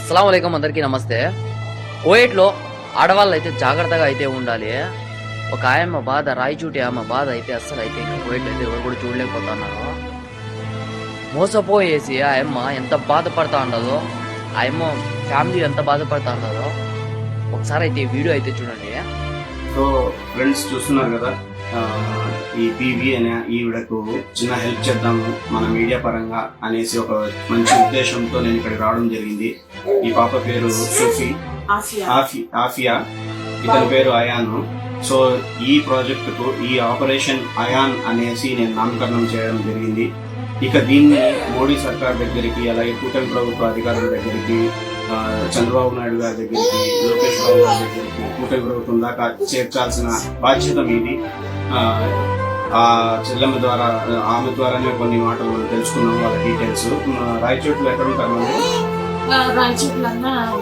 అస్సలం అయికం అందరికీ నమస్తే. కోయేట్లో ఆడవాళ్ళు అయితే జాగ్రత్తగా అయితే ఉండాలి. ఒక ఆయమ్మ బాధ రాయిచూటి ఆమె బాధ అయితే అస్సలు అయితే ఇంకా అయితే ఎవరు కూడా చూడలేకపోతున్నారు. మోసపోయేసి ఆ అమ్మ ఎంత బాధపడతా ఉండదో ఆ అమ్మ ఫ్యామిలీ ఎంత బాధపడతా ఉండదో ఒకసారి అయితే వీడియో అయితే చూడండి. సో ఫ్రెండ్స్ చూస్తున్నారు కదా ఈ పీవీ అనే ఈవిడకు చిన్న హెల్ప్ చేద్దాము మన మీడియా పరంగా అనేసి ఒక మంచి ఉద్దేశంతో నేను ఇక్కడికి రావడం జరిగింది. ఈ పాప పేరు సూఫీ. ఆఫియా. ఇతని పేరు అయాన్. సో ఈ ప్రాజెక్టుకు ఈ ఆపరేషన్ అయాన్ అనేసి నేను నామకరణం చేయడం జరిగింది. ఇక దీన్ని మోడీ సర్కార్ దగ్గరికి అలాగే కూటమి ప్రభుత్వ అధికారుల దగ్గరికి చంద్రబాబు నాయుడు గారి దగ్గరికి లోకేష్ బాబు గారి దగ్గరికి కూటమి ప్రభుత్వం దాకా చేర్చాల్సిన బాధ్యత మీది. ఆ, చెల్లెమ్మ ద్వారా ఆమె ద్వారానే కొన్ని మాటలు మనం తెలుసుకున్నాం వాళ్ళ డీటెయిల్స్ రాయచోట్లో ఎక్కడ ఉంటారు మనం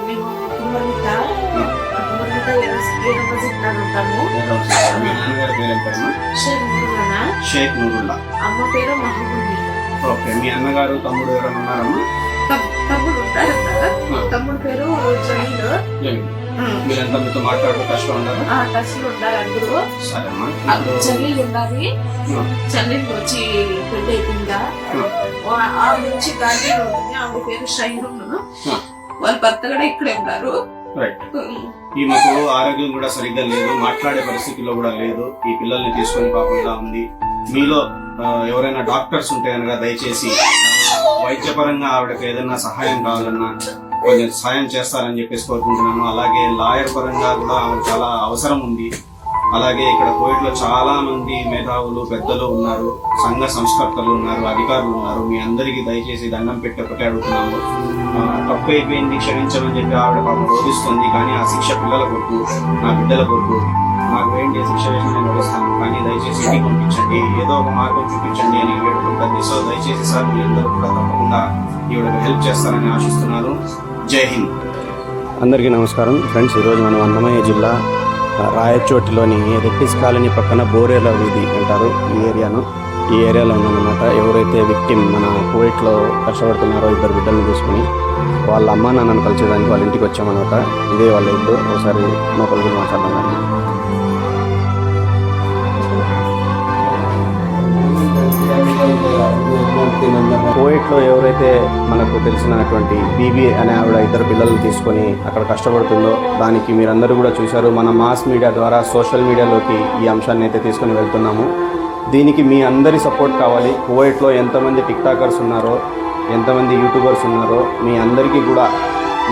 మేము మీ నాన్నగారి పేరు ఏం పేరమ్మా షేక్ నూరులనా షేక్ నూరుల్లా అమ్మ పేరు మహబూబి. ఓకే మీ అన్నగారు తమ్ముడు ఎవరైనా ఉన్నారమ్మా? తమ్- తమ్ముడు ఉంటారు. తమ్ముడు పేరు జైలు లేదు. మీరంతా మీతో మాట్లాడుతూ కష్టం ఉండదు? ఆ టచ్లు ఉంటారు అందరూ. సరేమ్మా ఆ, ఇప్పుడు చెల్లెలు చెల్లెలు వచ్చి పెళ్ళి అయిపోయిందా? ఆవిడ వచ్చి గాంధీ ఉంటుంది ఆవిడ పేరు షైన్ వాళ్ళ భర్త కూడా ఇక్కడే ఉన్నారు. రైట్. ఈమెకు ఆరోగ్యం కూడా సరిగ్గా లేదు మాట్లాడే పరిస్థితిలో కూడా లేదు. ఈ పిల్లల్ని తీసుకొని కాకుండా ఉంది. మీలో ఎవరైనా డాక్టర్స్ ఉంటే కనుక దయచేసి వైద్యపరంగా ఆవిడకి ఏదైనా సహాయం కావాలన్నా. కొంచెం సహాయం చేస్తారని చెప్పేసి కోరుకుంటున్నాను. అలాగే లాయర్ పరంగా కూడా చాలా అవసరం ఉంది. అలాగే ఇక్కడ కోవిడ్లో చాలా మంది మేధావులు పెద్దలు ఉన్నారు. సంఘ సంస్కర్తలు ఉన్నారు అధికారులు ఉన్నారు. మీ అందరికీ దయచేసి దండం పెట్టి ఒకటే అడుగుతున్నాము. తప్పు అయిపోయింది క్షమించమని చెప్పి ఆవిడ పాపం రోధిస్తుంది. కానీ ఆ శిక్ష పిల్లల కొరకు నా బిడ్డల కొరకు నాకు ఏంటి శిక్ష వేసి నేను వదిస్తాను కానీ దయచేసి ఇంటికి పంపించండి. ఏదో ఒక మార్గం చూపించండి అని వేడుకుంటుంది. సో దయచేసి సార్ మీ అందరూ కూడా తప్పకుండా ఈవిడకు హెల్ప్ చేస్తారని ఆశిస్తున్నాను. జై హింద్. అందరికీ నమస్కారం. ఫ్రెండ్స్ ఈరోజు మనం అన్నమయ్య జిల్లా రాయచోటిలోని రెడ్డిస్ కాలనీ పక్కన బోరేల వీధి అంటారు. ఈ ఏరియాను ఈ ఏరియాలో ఉన్నామన్నమాట ఎవరైతే విక్టిమ్ మన కువైట్లో కష్టపడుతున్నారో ఇద్దరు బిడ్డలను తీసుకుని వాళ్ళ అమ్మా నాన్నను కలిసేదానికి వాళ్ళ ఇంటికి వచ్చామన్నమాట ఇదే వాళ్ళ ఇల్లు. ఒకసారి లోపలికి మాట్లాడదాం. కోవిడ్లో ఎవరైతే మనకు తెలిసినటువంటి బీబీ అనే ఆవిడ ఇద్దరు పిల్లల్ని తీసుకొని అక్కడ కష్టపడుతుందో దానికి మీరందరూ కూడా చూశారు. మన మాస్ మీడియా ద్వారా సోషల్ మీడియాలోకి ఈ అంశాన్ని అయితే తీసుకొని వెళ్తున్నాము. దీనికి మీ అందరి సపోర్ట్ కావాలి. కోవిడ్లో ఎంతమంది టిక్టాకర్స్ ఉన్నారో ఎంతమంది యూట్యూబర్స్ ఉన్నారో మీ అందరికీ కూడా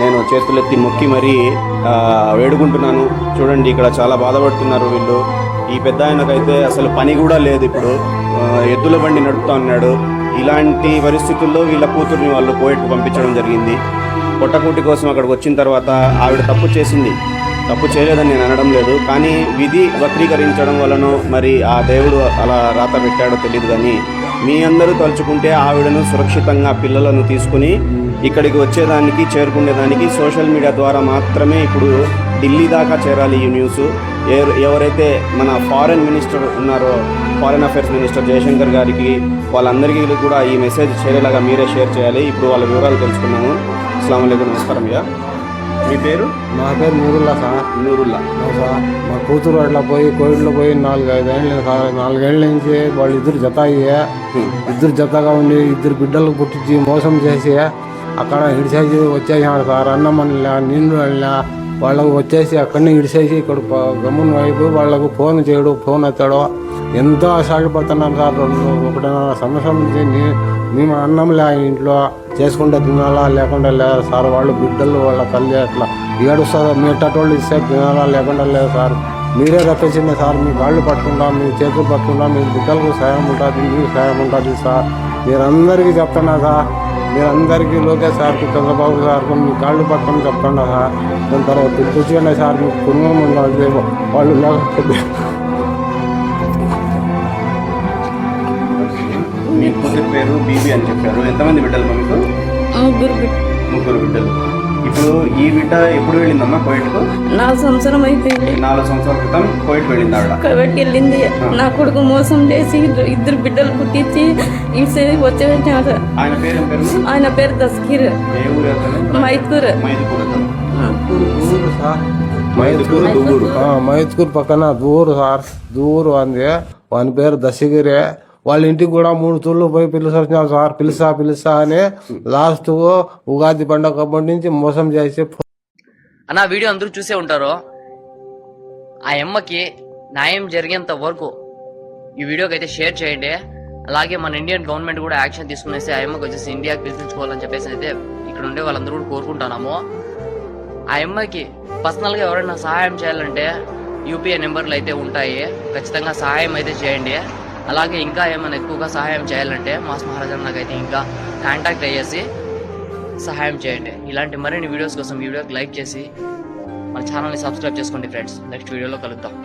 నేను చేతులెత్తి మొక్కి మరీ వేడుకుంటున్నాను. చూడండి ఇక్కడ చాలా బాధపడుతున్నారు వీళ్ళు. ఈ పెద్ద ఆయనకైతే అసలు పని కూడా లేదు ఇప్పుడు. ఎద్దుల బండి నడుపుతా ఉన్నాడు ఇలాంటి పరిస్థితుల్లో వీళ్ళ కూతుర్ని వాళ్ళు కోయట్కు పంపించడం జరిగింది. పొట్టకూటి కోసం అక్కడికి వచ్చిన తర్వాత ఆవిడ తప్పు చేసింది. తప్పు చేయలేదని నేను అనడం లేదు. కానీ విధి వక్రీకరించడం వలన మరి ఆ దేవుడు అలా రాత పెట్టాడో తెలియదు కానీ మీ అందరూ తలుచుకుంటే ఆవిడను సురక్షితంగా పిల్లలను తీసుకుని ఇక్కడికి వచ్చేదానికి చేరుకునేదానికి సోషల్ మీడియా ద్వారా మాత్రమే ఇప్పుడు ఢిల్లీ దాకా చేరాలి ఈ న్యూస్. ఎవరైతే మన ఫారెన్ మినిస్టర్ ఉన్నారో ఫారెన్ అఫైర్స్ మినిస్టర్ జయశంకర్ గారికి వాళ్ళందరికీ కూడా ఈ మెసేజ్ చేరేలాగా మీరే షేర్ చేయాలి. ఇప్పుడు వాళ్ళ వివరాలు తెలుసుకున్నాము అస్సలం అయికం నమస్కారం అయ్యా. మీ పేరు? నా పేరు నూరుల్లా సార్. నూరుల్లా. సార్ మా కూతురు అట్లా పోయి కోవిడ్లో పోయి నాలుగు ఐదు ఏళ్ళు సార్. నాలుగేళ్ళ నుంచి వాళ్ళు ఇద్దరు జత అయ్యే. ఇద్దరు జతగా ఉండి ఇద్దరు బిడ్డలు పుట్టించి మోసం చేసి అక్కడ ఇడిసేసి వచ్చేసాడు సార్. అన్నం అనిలా నీళ్ళు అనిలా వాళ్ళకు వచ్చేసి అక్కడనే ఇడిసేసి ఇక్కడ గమ్మున వైపు వాళ్ళకు ఫోన్ చేయడు ఫోన్ ఎత్తాడు. ఎంతో అసాల్ట్ సార్. రెండు ఒకటిన్నర సంవత్సరం నుంచి మేము అన్నం లే ఇంట్లో. చేసుకుంటే తినాలా లేకుండా లేదా సార్. వాళ్ళు బిడ్డలు వాళ్ళ తల్లి అట్లా ఏడుస్తుందో మీటోళ్ళు ఇస్తే తినాలా లేకుండా లేదు సార్. మీరే రప్పించింది సార్. మీ కాళ్ళు పట్టుకుంటాం మీ చేతులు పట్టుకుంటాం మీ బిడ్డలకు సాయం ఉంటుంది మీకు సాయం ఉంటుంది సార్. మీరందరికీ చెప్తున్నా సార్. మీరందరికీ లోకేష్ సార్కి చంద్రబాబు సార్కి మీ కాళ్ళు పట్టుకొని చెప్తున్నా సార్ దాని తర్వాత పిలిపించండి సార్ మీ కుటుంబం ఉన్నది వాళ్ళు లేకపోతే మీ కూతురు పేరు బీబీ అని చెప్పారు. ఎంతమంది బిడ్డలు మీకు? ముగ్గురు బిడ్డలు. ఇప్పుడు ఈ బిడ్డ ఎప్పుడు వెళ్ళిందమ్మా కోయిట్కు? నాలుగు సంవత్సరం అయిపోయింది. నాలుగు సంవత్సరాల క్రితం కోయిట్ వెళ్ళింది ఆవిడ. కాబట్టి వెళ్ళింది. నా కొడుకు మోసం చేసి ఇద్దరు- బిడ్డలు పుట్టించి ఇటు వచ్చేసాడు ఆయన పేరు ఆయన పేరు మై మైత్కూరు. మైదుకూరు మైదుకూరు దువ్వూరు ఆ, మైత్కూరు పక్కన దూరు సార్. దూరు అంది. వాని పేరు దశగిరి. వాళ్ళ ఇంటికి కూడా మూడు తూళ్ళు పోయి పిలిచొచ్చినాం సార్ పిలుసా పిలుసా అని లాస్ట్ ఉగాది పండుగ నుంచి మోసం చేసి అన్న వీడియో అందరూ చూసే ఉంటారు? ఆ అమ్మకి న్యాయం జరిగేంత వరకు ఈ వీడియోకి అయితే షేర్ చేయండి. అలాగే మన ఇండియన్ గవర్నమెంట్ కూడా యాక్షన్ తీసుకునేసి ఆ అమ్మకి వచ్చేసి ఇండియాకి పిలిపించుకోవాలని చెప్పేసి అయితే ఇక్కడ ఉండే వాళ్ళందరూ కూడా కోరుకుంటున్నాము. ఆ అమ్మాయికి పర్సనల్గా ఎవరైనా సహాయం చేయాలంటే యూపీఐ నెంబర్లు అయితే ఉంటాయి. ఖచ్చితంగా సహాయం అయితే చేయండి. అలాగే ఇంకా ఏమైనా ఎక్కువగా సహాయం చేయాలంటే మాస్ మహారాజా నాకైతే ఇంకా కాంటాక్ట్ అయ్యేసి సహాయం చేయండి. ఇలాంటి మరిన్ని వీడియోస్ కోసం వీడియోకి లైక్ చేసి మన ఛానల్ని సబ్స్క్రైబ్ చేసుకోండి ఫ్రెండ్స్ నెక్స్ట్ వీడియోలో కలుద్దాం.